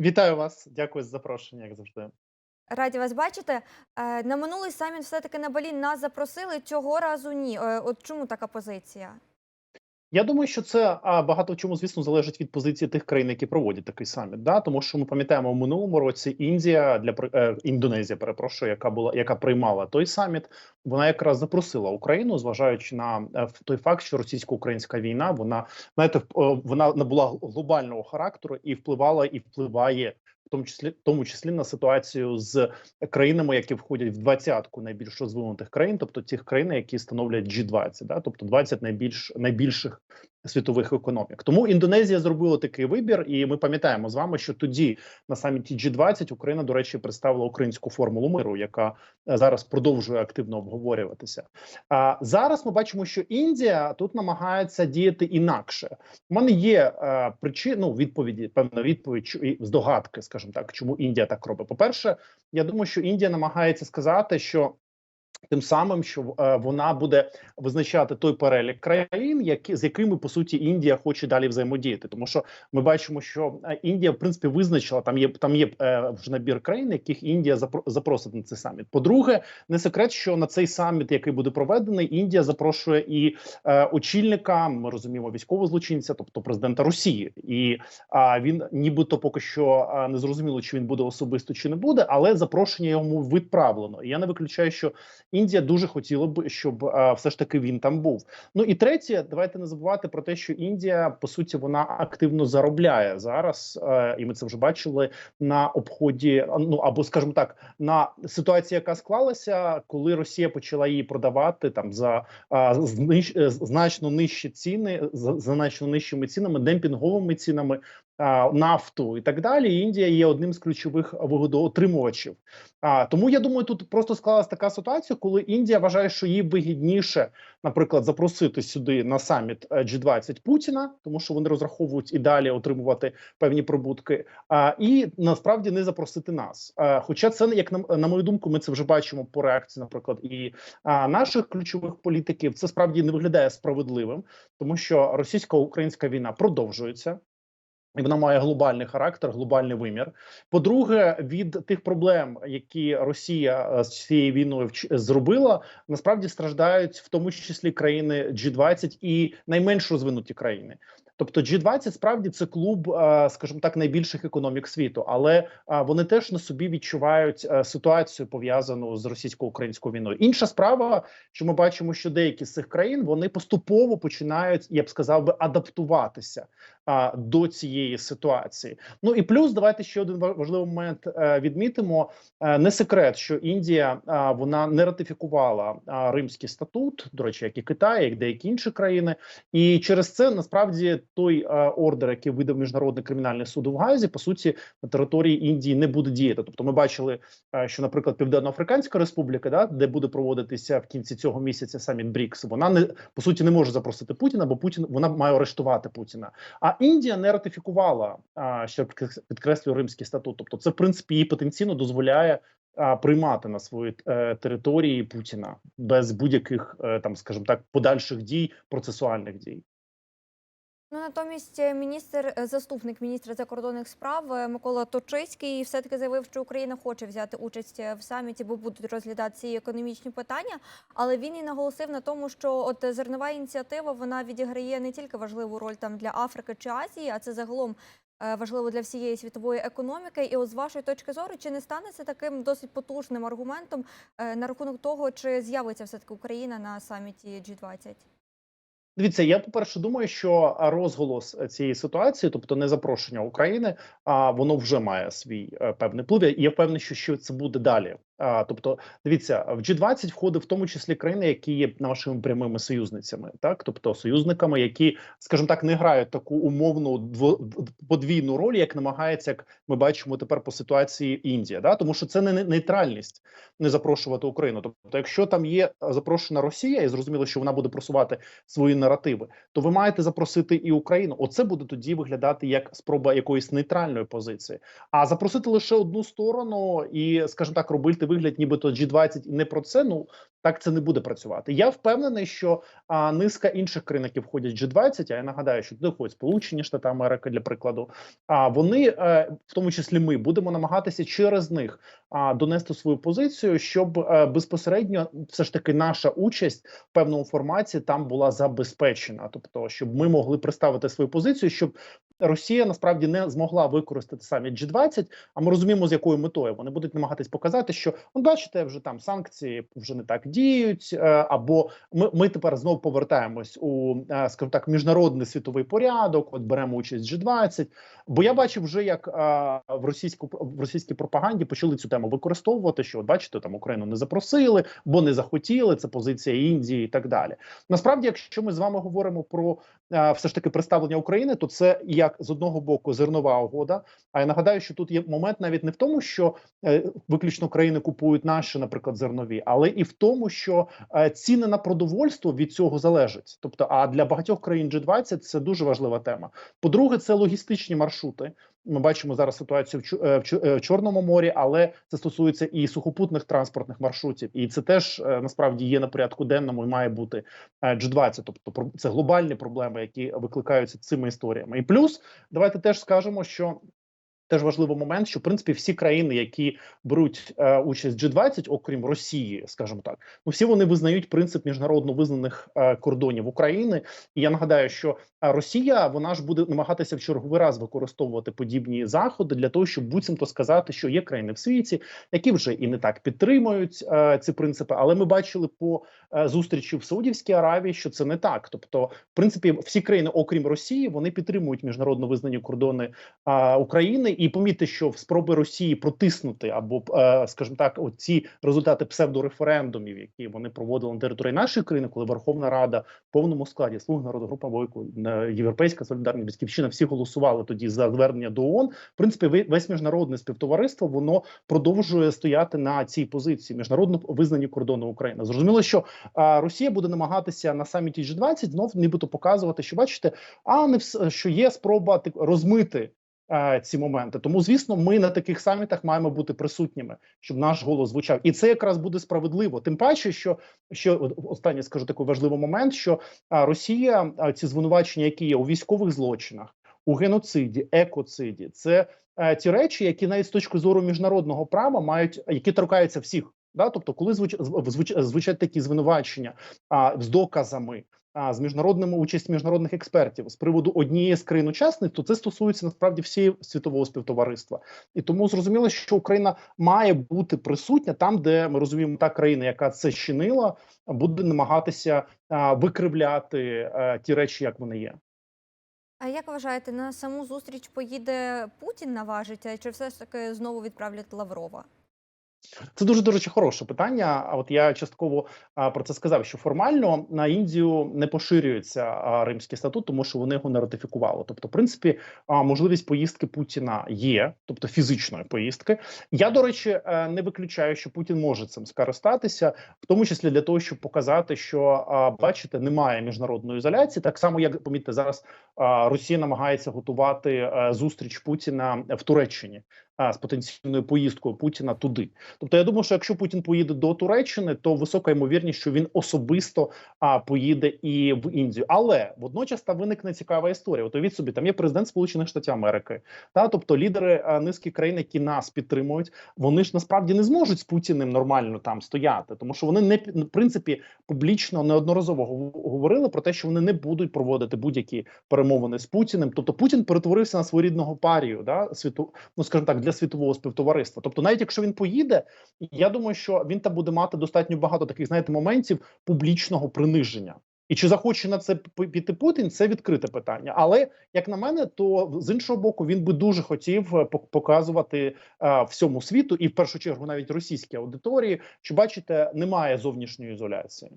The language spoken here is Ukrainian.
Вітаю вас, дякую за запрошення, як завжди. Раді вас бачити. Е, На минулий саміт все-таки на Балі нас запросили, цього разу ні. Е, От чому така позиція? Я думаю, що це а, багато в чому, звісно, залежить від позиції тих країн, які проводять такий саміт. Да? Тому що ми пам'ятаємо в минулому році Індія для е, Індонезія, перепрошую, яка була яка приймала той саміт. Вона якраз запросила Україну, зважаючи на е, той факт, що російсько-українська війна вона знаєте, вона набула глобального характеру і впливала і впливає. Тому числі, в тому числі на ситуацію з країнами, які входять в двадцятку найбільш розвинутих країн, тобто тих країн, які становлять G20, да, тобто 20 найбільш найбільших світових економік. Тому Індонезія зробила такий вибір, і ми пам'ятаємо з вами, що тоді на саміті G20 Україна, до речі, представила українську формулу миру, яка е, зараз продовжує активно обговорюватися. А зараз ми бачимо, що Індія тут намагається діяти інакше. У мене є е, причини, ну, відповіді, певна відповідь і здогадки, скажімо так, чому Індія так робить. По перше, я думаю, що Індія намагається сказати, що Тим самим, що е, вона буде визначати той перелік країн, які з якими по суті Індія хоче далі взаємодіяти, тому що ми бачимо, що е, Індія в принципі визначила там є там є е, вже набір країн, яких Індія запро- запросить на цей саміт. По-друге, не секрет, що на цей саміт, який буде проведений, Індія запрошує і е, очільника. Ми розуміємо військового злочинця, тобто президента Росії, і а він нібито поки що а, не зрозуміло, чи він буде особисто чи не буде, але запрошення йому відправлено. І я не виключаю, що Індія дуже хотіла б, щоб а, все ж таки він там був. Ну і третє, давайте не забувати про те, що Індія по суті вона активно заробляє зараз, е, і ми це вже бачили на обході. Ну або скажімо так, на ситуації, яка склалася, коли Росія почала її продавати там за а, знищ, е, значно нижчі ціни, за значно нижчими цінами, демпінговими цінами. Нафту і так далі, Індія є одним з ключових вигодоотримувачів. А тому я думаю, тут просто склалася така ситуація, коли Індія вважає, що їй вигідніше, наприклад, запросити сюди на саміт е, G20 Путіна, тому що вони розраховують і далі отримувати певні прибутки, а і насправді не запросити нас. А, хоча це як на, на мою думку, ми це вже бачимо по реакції, наприклад, і а, наших ключових політиків. Це справді не виглядає справедливим, тому що російсько-українська війна продовжується. І вона має глобальний характер, глобальний вимір. По-друге, від тих проблем, які Росія е, з цією війною зробила, насправді страждають в тому числі країни G20 і найменш розвинуті країни. Тобто G20 справді це клуб, е, скажімо так, найбільших економік світу, але е, вони теж на собі відчувають е, ситуацію пов'язану з російсько-українською війною. Інша справа, що ми бачимо, що деякі з цих країн вони поступово починають, я б сказав би, адаптуватися до цієї ситуації. Ну і плюс, давайте ще один важливий момент відмітимо. Не секрет, що Індія вона не ратифікувала Римський статут, до речі, як і Китай, як деякі інші країни, і через це насправді той е, ордер, який видав міжнародний кримінальний суд у Гаазі, по суті, на території Індії не буде діяти. Тобто, ми бачили, е, що, наприклад, Південно-Африканська Республіка, да, де буде проводитися в кінці цього місяця саміт БРІКС, вона не по суті не може запросити Путіна, бо Путін вона має арештувати Путіна. А Індія не ратифікувала підкрес- підкреслюю Римський статут. Тобто, це в принципі їй потенційно дозволяє приймати на свої е, території Путіна без будь-яких е, там, скажімо так, подальших дій, процесуальних дій. Ну натомість е, міністр, е, заступник міністра закордонних справ е, Микола Точицький все-таки заявив, що Україна хоче взяти участь в саміті, бо будуть розглядати ці економічні питання. Але він і наголосив на тому, що от зернова ініціатива вона відіграє не тільки важливу роль там для Африки чи Азії, а це загалом. Важливо для всієї світової економіки, і от з вашої точки зору, чи не стане це таким досить потужним аргументом на рахунок того, чи з'явиться все таки Україна на саміті G20? Дивіться, я по перше думаю, що розголос е, цієї ситуації, тобто не запрошення України, а воно вже має свій е, певний вплив. Я впевнений, що, що це буде далі. А, тобто, дивіться, в G20 входить в тому числі країни, які є нашими прямими союзницями, так тобто союзниками, які, скажімо так, не грають таку умовну подвійну роль, як намагається, як ми бачимо тепер по ситуації Індія, да тому що це не не- нейтральність не запрошувати Україну. Тобто, якщо там є е, запрошена Росія, і зрозуміло, що вона буде просувати свої наративи, то ви маєте запросити і Україну. Оце буде тоді виглядати як спроба якоїсь нейтральної позиції. А запросити лише одну сторону і, скажімо так, робити вигляд, нібито G20 і не про це. Ну так це не буде працювати. Я впевнений, що а, низка інших країн, які входять в G20, а я нагадаю, що туди входять Сполучені Штати Америки для прикладу. А вони, е, в тому числі, ми будемо намагатися через них а, донести свою позицію, щоб е, безпосередньо все ж таки наша участь в певному форматі там була забезпечена, тобто, щоб ми могли представити свою позицію, щоб Росія насправді не змогла використати саміт G20, А ми розуміємо, з якою метою вони будуть намагатись показати, що ну, бачите, вже там санкції вже не так діють, е, або ми, ми тепер знову повертаємось у е, скажімо так, міжнародний світовий порядок. От беремо участь в G20. Бо я бачив вже, як е, в російську в російській пропаганді почали цю тему використовувати. Що от бачите, там Україну не запросили, бо не захотіли. Це позиція Індії і так далі. Насправді, якщо ми з вами говоримо про все ж таки представлення України, то це як з одного боку зернова угода. А я нагадаю, що тут є момент навіть не в тому, що е, виключно країни купують наші, наприклад, зернові, але і в тому, що е, ціни на продовольство від цього залежать. Тобто, а для багатьох країн G20 це дуже важлива тема. По-друге, це логістичні маршрути. Ми бачимо зараз ситуацію е, е, в Чорному морі, але це стосується і сухопутних транспортних маршрутів, і це теж е, насправді є на порядку денному і має бути е, G20. Тобто, це глобальні проблеми, які викликаються цими історіями. І плюс давайте теж скажемо, що теж важливий момент, що в принципі всі країни, які беруть е, участь в G20, окрім Росії, скажімо так, ну всі вони визнають принцип міжнародно визнаних е, кордонів України. І я нагадаю, що е, Росія вона ж буде намагатися в черговий раз використовувати подібні заходи для того, щоб буцімто сказати, що є країни в світі, які вже і не так підтримують е, ці принципи. Але ми бачили по е, зустрічі в Саудівській Аравії, що це не так. Тобто, в принципі, всі країни, окрім Росії, вони підтримують міжнародно визнані кордони е, України. І помітьте, що в спроби Росії протиснути або, е, скажімо так, ці результати псевдореферендумів, які вони проводили на території нашої країни, коли Верховна Рада в повному складі слуг народу, група Бойко, е, Європейська солідарність, Батьківщина, всі голосували тоді за звернення до ООН. В принципі, весь міжнародне співтовариство воно продовжує стояти на цій позиції міжнародно визнані кордони України. Зрозуміло, що Росія буде намагатися на саміті G20 знов нібито показувати, що бачите, а не вс- що є спроба розмити. Е, Ці моменти, тому звісно, ми на таких самітах маємо бути присутніми, щоб наш голос звучав, і це якраз буде справедливо. Тим паче, що що останнє скажу такий важливий момент, що Росія ці звинувачення, які є у військових злочинах, у геноциді, екоциді, це е, ті речі, які навіть з точки зору міжнародного права мають, які торкаються всіх. Да? Тобто, коли звуч, звуч, звучать такі звинувачення а, з доказами, а, з міжнародними участь міжнародних експертів з приводу однієї з країн учасниць, то це стосується насправді всієї світового співтовариства. І тому зрозуміло, що Україна має бути присутня там, де ми розуміємо, та країна, яка це чинила, буде намагатися а, викривляти а, ті речі, як вони є. А як вважаєте, на саму зустріч поїде Путін наважиться, чи все ж таки знову відправлять Лаврова? Це дуже до хороше питання. А от я частково а, про це сказав, що формально на Індію не поширюється а, Римський статут, тому що вони його не ратифікували. Тобто, в принципі, а, можливість поїздки Путіна є, тобто фізичної поїздки. Я до речі, е, не виключаю, що Путін може цим скористатися, в тому числі для того, щоб показати, що а, бачите, немає міжнародної ізоляції. Так само, як помітьте, зараз а, Росія намагається готувати е, зустріч Путіна в Туреччині. а, З потенційною поїздкою Путіна туди, тобто я думаю, що якщо Путін поїде до Туреччини, то висока ймовірність, що він особисто а, поїде і в Індію. Але водночас там виникне цікава історія. От уявіть собі, там є президент Сполучених Штатів Америки, та тобто лідери а, низки країн, які нас підтримують, вони ж насправді не зможуть з Путіним нормально там стояти, тому що вони не в принципі публічно неодноразово говорили про те, що вони не будуть проводити будь-які перемовини з Путіним. Тобто Путін перетворився на своєрідного парію, да світу, ну скажімо так, для світового співтовариства. Тобто, навіть якщо він поїде, я думаю, що він там буде мати достатньо багато таких, знаєте, моментів публічного приниження. І чи захоче на це піти Путін, це відкрите питання. Але як на мене, то з іншого боку він би дуже хотів е, показувати е, всьому світу, і в першу чергу навіть російській аудиторії, що бачите, немає зовнішньої ізоляції.